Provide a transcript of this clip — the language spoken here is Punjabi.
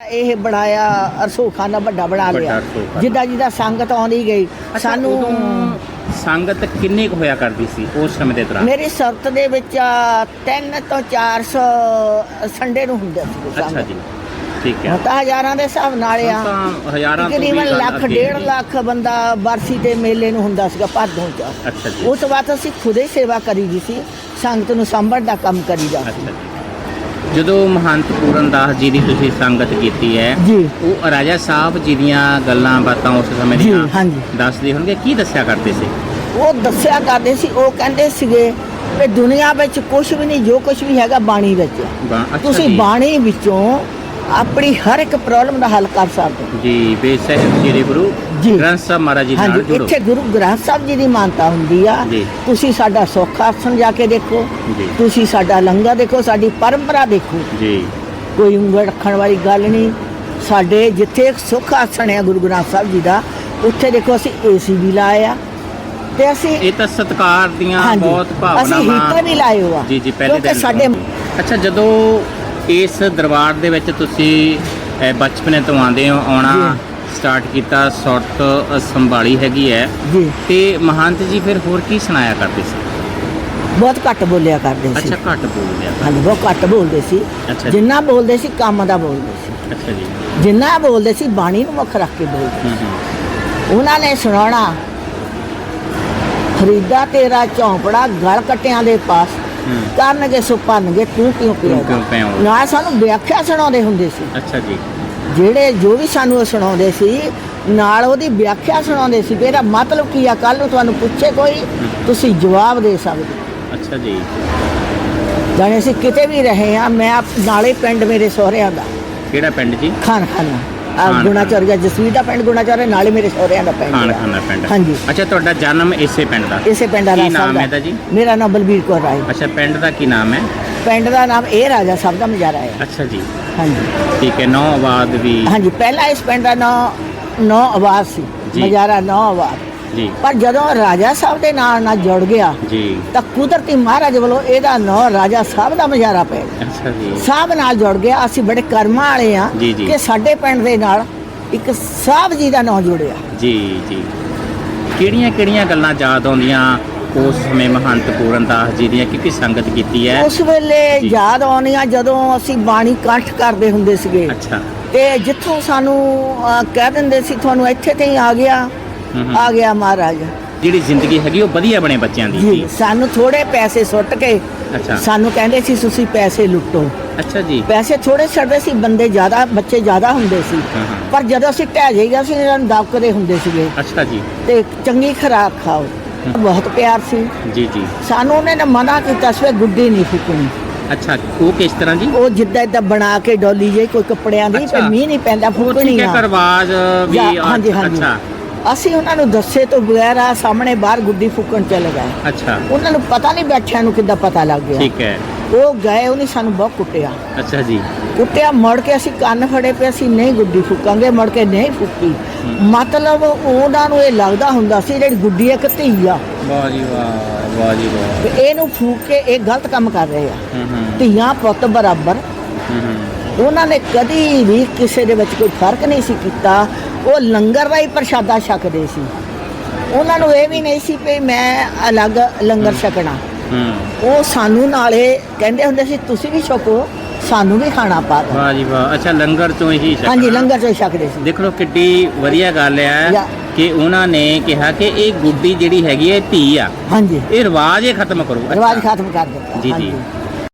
ਇਹ ਬਣਾਇਆ ਰਸੋਖਾਨਾ ਵੱਡਾ ਬਣਾ ਲਿਆ ਰਸੋਖਾਨਾ। ਜਿੱਦਾਂ ਜਿੱਦਾਂ ਸੰਗਤ ਆਉਂਦੀ ਗਈ ਸਾਨੂੰ ਸੰਗਤ ਕਿੰਨੀ ਕੁ ਹੋਇਆ ਕਰਦੀ ਸੀ ਉਸ ਸਮੇਂ ਦੇ ਦੌਰਾਨ? ਮੇਰੀ ਸਰਤ ਦੇ ਵਿੱਚ 3 ਤੋਂ 400 ਸੰਡੇ ਨੂੰ ਹੁੰਦੇ ਸੀ ਅੱਛਾ ਸੰਗਤ। ਜੀ ਠੀਕ ਹੈ। ਹੁਣ ਤਾਂ ਹਜ਼ਾਰਾਂ ਦੇ ਹਿਸਾਬ ਨਾਲ ਆ। ਤਾਂ ਹਜ਼ਾਰਾਂ ਤੋਂ ਤਕਰੀਬਨ ਵੀ ਗੱਲ ਲੱਖ ਅੱਗੇ ਡੇਢ ਹੈ। ਲੱਖ ਬੰਦਾ ਬਰਸੀ ਤੇ ਮੇਲੇ ਨੂੰ ਹੁੰਦਾ ਸੀਗਾ ਭਾਦੋਂ ਚ। ਅੱਛਾ ਜੀ। ਉਸ ਤੋਂ ਬਾਅਦ ਅਸੀਂ ਖੁਦੇ ਸੇਵਾ ਕਰੀ ਦੀ ਸੀ ਸੰਗਤ ਨੂੰ ਸੰਭੜ ਦਾ ਕੰਮ ਕਰੀਦਾ ਅੱਛਾ ਜੀ। ਜਦੋਂ ਮਹੰਤ ਪੂਰਨ ਦਾਸ ਜੀ ਦੀ ਤੁਸੀਂ ਸੰਗਤ ਕੀਤੀ ਹੈ ਜੀ ਉਹ ਰਾਜਾ ਸਾਹਿਬ ਜੀ ਦੀਆਂ ਗੱਲਾਂ ਬਾਤਾਂ ਉਸ ਸਮੇਂ ਜੀ, ਦੀਆਂ ਹਾਂਜੀ। ਦੱਸਦੇ ਹੋਣਗੇ ਕੀ ਦੱਸਿਆ ਕਰਦੇ ਸੀ ਉਹ ਦੱਸਿਆ ਕਰਦੇ ਸੀ ਉਹ ਕਹਿੰਦੇ ਸੀਗੇ ਕਿ ਦੁਨੀਆ ਵਿੱਚ ਕੁਝ ਵੀ ਨਹੀਂ ਜੋ ਕੁਝ ਵੀ ਹੈਗਾ ਬਾਣੀ ਵਿੱਚ ਹੈ। ਬਾ- ਅੱਛਾ ਤੁਸੀਂ ਜੀ। ਬਾਣੀ ਵਿੱਚੋਂ ਆਪਣੀ ਹਰ ਇੱਕ ਪ੍ਰੋਬਲਮ ਦਾ ਹੱਲ ਕਰ ਸਕਦੇ ਹੋ। ਜੀ ਬੇਸਹਿਬ ਸ੍ਰੀ ਗੁਰੂ ਜੀ। ਗ੍ਰੰਥ ਸਾਹਿਬ ਮਹਾਰਾਜ ਜੀ ਨਾਲ ਹਾਂਜੀ ਜੁੜੋ। ਇੱਥੇ ਗੁਰੂ ਗ੍ਰੰਥ ਸਾਹਿਬ ਜੀ ਦੀ ਮਾਨਤਾ ਹੁੰਦੀ ਆ। ਜੀ। ਤੁਸੀਂ ਸਾਡਾ ਸੁੱਖ ਆਸਣ ਜਾ ਕੇ ਦੇਖੋ। ਜੀ। ਤੁਸੀਂ ਸਾਡਾ ਲੰਗਰ ਦੇਖੋ ਸਾਡੀ ਪਰੰਪਰਾ ਦੇਖੋ। ਜੀ। ਕੋਈ ਉਂਗਲ ਰੱਖਣ ਵਾਲੀ ਗੱਲ ਨਹੀਂ। ਸਾਡੇ ਜਿੱਥੇ ਇੱਕ ਸੁੱਖ ਆਸਣ ਹੈ ਗੁਰੂ ਗ੍ਰੰਥ ਸਾਹਿਬ ਜੀ ਦਾ ਉੱਥੇ ਦੇਖੋ ਅਸੀਂ ਏਸੀ ਵੀ ਲਾਇਆ ਤੇ ਅਸੀਂ ਇਹ ਤਾਂ ਸਤਕਾਰ ਦੀਆਂ ਹਾਂਜੀ, ਬਹੁਤ ਅਸੀਂ ਭਾਵਨਾਵਾਂ ਹੀਟਰ ਵੀ ਲਾਏ ਹੋਆ ਜੀ ਜੀ ਪਹਿਲੇ ਕਿਉਂਕਿ ਦਿਨ ਸਾਡੇ। ਅੱਛਾ ਜਦੋਂ ਇਸ ਦਰਬਾਰ ਦੇ ਵਿੱਚ ਤੁਸੀਂ ਬਚਪਨੇ ਤੋਂ ਆਉਂਦੇ ਹੋ ਆਉਣਾ ਸਟਾਰਟ ਕੀਤਾ ਸੁਰਤ ਸੰਭਾਲੀ ਹੈਗੀ ਹੈ। ਤੇ ਮਹੰਤ ਜੀ ਫਿਰ ਹੋਰ ਕੀ ਸੁਣਾਇਆ ਕਰਦੇ ਸੀ? ਬਹੁਤ ਘੱਟ ਬੋਲਿਆ ਕਰਦੇ ਸੀ। ਅੱਛਾ ਘੱਟ ਬੋਲਦੇ ਆ ਹਾਂਜੀ ਬਹੁਤ ਘੱਟ ਬੋਲਦੇ ਸੀ। ਜਿੰਨਾ ਬੋਲਦੇ ਸੀ ਕੰਮ ਦਾ ਬੋਲਦੇ ਸੀ। ਅੱਛਾ ਜੀ। ਜਿੰਨਾ ਬੋਲਦੇ ਸੀ ਬਾਣੀ ਨੂੰ ਮੁੱਖ ਰੱਖ ਕੇ ਬੋਲਦੇ ਹੂੰ ਉਹਨਾਂ ਨੇ ਸੁਣਾਉਣਾ ਫਰੀਦਾ ਤੇਰਾ ਝੌਂਪੜਾ ਗਲ ਕਟਿਆਂ ਦੇ ਪਾਸ ਕਰਨਗੇ ਸੋ ਭੰਨਗੇ ਤੂੰ ਕਿਉਂ ਪਿਆ ਪਿਆ ਨਾ ਸਾਨੂੰ ਵਿਆਖਿਆ ਸੁਣਾਉਂਦੇ ਹੁੰਦੇ ਸੀ। ਅੱਛਾ ਜੀ। ਜਿਹੜੇ ਜੋ ਵੀ ਸਾਨੂੰ ਉਹ ਸੁਣਾਉਂਦੇ ਸੀ ਨਾਲ ਉਹਦੀ ਵਿਆਖਿਆ ਸੁਣਾਉਂਦੇ ਸੀ ਵੀ ਇਹਦਾ ਮਤਲਬ ਕੀ ਆ? ਕੱਲ ਨੂੰ ਤੁਹਾਨੂੰ ਪੁੱਛੇ ਕੋਈ ਤੁਸੀਂ ਜਵਾਬ ਦੇ ਸਕਦੇ। ਅੱਛਾ ਜੀ। ਜਾਣੇ ਅਸੀਂ ਕਿਤੇ ਵੀ ਰਹੇ ਆ ਮੈਂ ਆਪ- ਨਾਲੇ ਪਿੰਡ ਮੇਰੇ ਸਹੁਰਿਆਂ ਦਾ। ਕਿਹੜਾ ਪਿੰਡ ਜੀ? ਖਾਨ ਖਾਨ ਗੁਣਾਚੌਰੀਆ ਜਸਵੀਰ ਦਾ ਪਿੰਡ ਗੁਣਾਚੌਰੀਆ ਨਾਲੇ ਮੇਰੇ ਸਹੁਰਿਆਂ ਦਾ ਪਿੰਡ ਖਾਨ ਹਾਂਜੀ। ਅੱਛਾ ਤੁਹਾਡਾ ਜਨਮ ਇਸੇ ਪਿੰਡ ਦਾ? ਇਸੇ ਪਿੰਡ ਦਾ ਕੀ ਨਾਮ ਦਾ। ਹੈ ਇਹਦਾ ਜੀ? ਮੇਰਾ ਨਾਮ ਬਲਬੀਰ ਕੌਰ ਰਾਏ। ਅੱਛਾ ਪਿੰਡ ਦਾ ਕੀ ਨਾਮ ਹੈ? ਪਿੰਡ ਦਾ ਨਾਮ ਇਹ ਰਾਜਾ ਸਾਹਿਬ ਦਾ ਮਜਾਰਾ ਹੈ। ਅੱਛਾ ਜੀ। ਹਾਂਜੀ। ਠੀਕ ਹੈ ਨੌ ਆਬਾਦ ਵੀ ਹਾਂਜੀ ਪਹਿਲਾਂ ਇਸ ਪਿੰਡ ਦਾ ਨਾਮ ਨੌ ਆਵਾਜ਼ ਸੀ। ਮਜਾਰਾ ਨੌ ਆਵਾਜ਼ ਜੀ। ਪਰ ਜਦੋਂ ਰਾਜਾ ਸਾਹਿਬ ਦੇ ਨਾਲ ਨਾਲ ਜੁੜ ਗਿਆ ਜੀ। ਤਾਂ ਕੁਦਰਤੀ ਮਹਾਰਾਜ ਵੱਲੋਂ ਇਹਦਾ ਨਾਂ ਰਾਜਾ ਸਾਹਿਬ ਦਾ ਮਜਾਰਾ ਪੈ ਗਿਆ ਅੱਛਾ ਜੀ। ਸਾਹਿਬ ਨਾਲ ਜੁੜ ਗਿਆ ਅਸੀਂ ਬੜੇ ਕਰਮਾਂ ਵਾਲੇ ਆ। ਕਿ ਸਾਡੇ ਪਿੰਡ ਦੇ ਨਾਲ ਇੱਕ ਸਾਹਿਬ ਜੀ ਦਾ ਨਾਂ ਜੁੜਿਆ। ਜੀ ਜੀ। ਕਿਹੜੀਆਂ ਕਿਹੜੀਆਂ ਗੱਲਾਂ ਯਾਦ ਆਉਂਦੀਆਂ ਉਸ ਸਮੇਂ ਮਹੰਤ ਪੂਰਨ ਦਾਸ ਜੀ ਦੀਆਂ? ਕਿਉਂਕਿ ਸੰਗਤ ਕੀਤੀ ਹੈ। ਉਸ ਵੇਲੇ। ਯਾਦ ਆਉਣੀਆਂ ਜਦੋਂ ਅਸੀਂ ਬਾਣੀ ਕੰਠ ਕਰਦੇ ਹੁੰਦੇ ਸੀਗੇ। ਅੱਛਾ। ਤੇ ਜਿੱਥੋਂ ਸਾਨੂੰ ਕਹਿ ਦਿੰਦੇ ਸੀ ਤੁਹਾਨੂੰ ਇੱਥੇ ਤੇ ਹੀ ਆ ਗਿਆ। ਆ ਗਿਆ ਮਹਾਰਾਜ। ਜਿਹੜੀ ਜ਼ਿੰਦਗੀ ਹੈਗੀ ਉਹ ਵਧੀਆ ਬਣੇ ਬੱਚਿਆਂ ਦੀ ਜੀ ਸਾਨੂੰ ਥੋੜੇ ਪੈਸੇ ਸੁੱਟ ਕੇ ਅੱਛਾ। ਸਾਨੂੰ ਕਹਿੰਦੇ ਸੀ ਤੁਸੀਂ ਪੈਸੇ ਲੁੱਟੋ। ਅੱਛਾ ਜੀ। ਪੈਸੇ ਥੋੜੇ ਛੱਡਦੇ ਸੀ ਬੰਦੇ ਜ਼ਿਆਦਾ ਬੱਚੇ ਜ਼ਿਆਦਾ ਹੁੰਦੇ ਸੀ। ਪਰ ਜਦੋਂ ਅਸੀਂ ਢਹਿ ਜਾਈਦਾ ਸੀ ਇਹਨਾਂ ਨੂੰ ਦਬਕਦੇ ਹੁੰਦੇ ਸੀਗੇ। ਅੱਛਾ ਜੀ। ਤੇ ਚੰਗੀ ਖੁਰਾਕ ਖਾਓ। ਬਹੁਤ ਪਿਆਰ ਸੀ। ਜੀ ਜੀ। ਸਾਨੂੰ ਉਹਨੇ ਨਾ ਮਨਾ ਕੀਤਾ ਸੀ ਗੁੱਡੀ ਨਹੀਂ ਫੁਕਣੀ। ਅੱਛਾ ਉਹ ਕਿਸ ਤਰ੍ਹਾਂ ਜੀ? ਉਹ ਜਿੱਦਾਂ ਇਦਾਂ ਬਣਾ ਕੇ ਡੋਲੀ ਜੇ ਕੋਈ ਕੱਪੜਿਆਂ ਦੀ। ਤੇ ਮੀਂਹ ਨਹੀਂ ਪੈਂਦਾ ਫੁਕਣੀ ਆ ਕਰਵਾਜ ਵੀ ਹਾਂਜੀ ਅਸੀਂ ਉਹਨਾਂ ਨੂੰ ਦੱਸੇ ਤੋਂ ਬਗੈਰ ਆ ਸਾਹਮਣੇ ਬਾਹਰ ਗੁੱਡੀ ਫੁਕਣ ਚਲੇ ਗਏ। ਅੱਛਾ। ਉਹਨਾਂ ਨੂੰ ਪਤਾ ਨਹੀਂ ਬੈਠਿਆਂ ਨੂੰ ਕਿੱਦਾਂ ਪਤਾ ਲੱਗ ਗਿਆ। ਠੀਕ ਹੈ। ਉਹ ਗਏ ਉਹਨੇ ਸਾਨੂੰ ਬਹੁਤ ਕੁੱਟਿਆ। ਅੱਛਾ ਜੀ। ਕੁੱਟਿਆ ਮੁੜ ਕੇ ਅਸੀਂ ਕੰਨ ਫੜੇ ਪਏ ਅਸੀਂ ਨਹੀਂ ਗੁੱਡੀ ਫੁਕਾਂਗੇ ਮੁੜ ਕੇ ਨਹੀਂ ਫੁੱਕੀ। ਮਤਲਬ ਉਹਨਾਂ ਨੂੰ ਇਹ ਲੱਗਦਾ ਹੁੰਦਾ ਸੀ ਜਿਹੜੀ ਗੁੱਡੀ ਇੱਕ ਧੀ ਆ। ਵਾਹ ਜੀ ਵਾਹ ਵਾਹ ਜੀ ਵਾਹ। ਤੇ ਇਹਨੂੰ ਫੂਕ ਕੇ ਇਹ ਗਲਤ ਕੰਮ ਕਰ ਰਹੇ ਆ। ਹੂੰ ਹੂੰ। ਧੀਆਂ ਪੁੱਤ ਬਰਾਬਰ। ਹੂੰ ਹੂੰ। ਉਹਨਾਂ ਨੇ ਕਦੀ ਵੀ ਕਿਸੇ ਦੇ ਵਿੱਚ ਕੋਈ ਫ਼ਰਕ ਨਹੀਂ ਸੀ ਕੀਤਾ। ਉਹ ਲੰਗਰ ਦਾ ਹੀ ਪ੍ਰਸ਼ਾਦਾ ਛਕਦੇ ਸੀ। ਉਹਨਾਂ ਨੂੰ ਇਹ ਵੀ ਨਹੀਂ ਸੀ ਵੀ ਮੈਂ ਅਲੱਗ ਲੰਗਰ ਛਕਣਾ। ਹੂੰ। ਉਹ ਸਾਨੂੰ ਨਾਲੇ ਕਹਿੰਦੇ ਹੁੰਦੇ ਸੀ ਤੁਸੀਂ ਵੀ ਛਕੋ ਸਾਨੂੰ ਵੀ ਖਾਣਾ ਪਾ ਦਿਓ। ਵਾਹ ਜੀ ਵਾਹ। ਅੱਛਾ ਲੰਗਰ ਚੋਂ ਹੀ ਛਕਣਾ। ਹਾਂਜੀ ਲੰਗਰ ਚੋਂ ਛਕਦੇ ਸੀ। ਦੇਖ ਲਓ ਕਿੱਡੀ ਵਧੀਆ ਗੱਲ ਹੈ ਕਿ ਉਹਨਾਂ ਨੇ ਕਿਹਾ ਕਿ ਇਹ ਗੁੱਡੀ ਜਿਹੜੀ ਹੈਗੀ ਹੈ ਧੀ ਆ। ਹਾਂਜੀ। ਇਹ ਰਿਵਾਜ ਹੀ ਖਤਮ ਕਰੋ। ਰਿਵਾਜ ਖਤਮ ਕਰ ਦਿੱਤਾ। ਜੀ, ਜੀ।